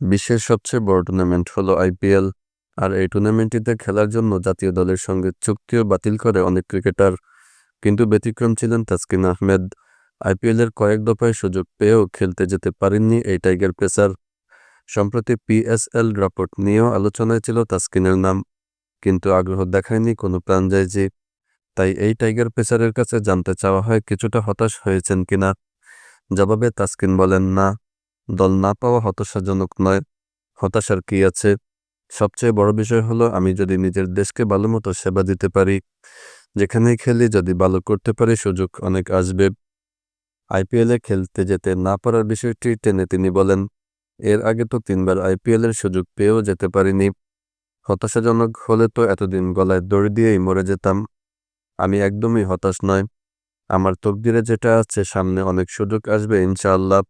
বিশ্বের সবচেয়ে বড় টুর্নামেন্ট হলো আইপিএল আর এই টুর্নামেন্টটিতে খেলার জন্য জাতীয় দলের সঙ্গে চুক্তিও বাতিল করে অনেক ক্রিকেটার কিন্তু ব্যতিক্রম ছিলেন তাসকিন আহমেদ। আইপিএলের কয়েক দফায় সুযোগ পেয়েও খেলতে যেতে পারেননি এই টাইগার পেসার সম্প্রতি পিএসএল রাপোর্ট নিয়েও আলোচনায় ছিল তাসকিনের নাম, কিন্তু আগ্রহ দেখায়নি কোনো প্রাণজায়জি তাই এই টাইগার পেসারের কাছে জানতে চাওয়া হয়, কিছুটা হতাশ হয়েছেন কিনা? জবাবে তাসকিন বলেন, না। দল না পাওয়া হতাশাজনক নয়। হতাশার কি আছে? সবচেয়ে বড় বিষয় হলো, আমি যদি নিজের দেশকে ভালো মতো সেবা দিতে পারি, যেখানেই খেলি, যদি ভালো করতে পারি, সুযোগ অনেক আসবে। আইপিএলে খেলতে যেতে না পারার বিষয়টি টেনে তিনি বলেন, এর আগে তো তিনবার আইপিএলের সুযোগ পেয়েও যেতে পারিনি। হতাশাজনক হলে তো এতদিন গলায় দড়ি দিয়েই মরে যেতাম। আমি একদমই হতাশ নয় আমার তকদিরে যেটা আছে, সামনে অনেক সুযোগ আসবে, ইনশাআল্লাহ।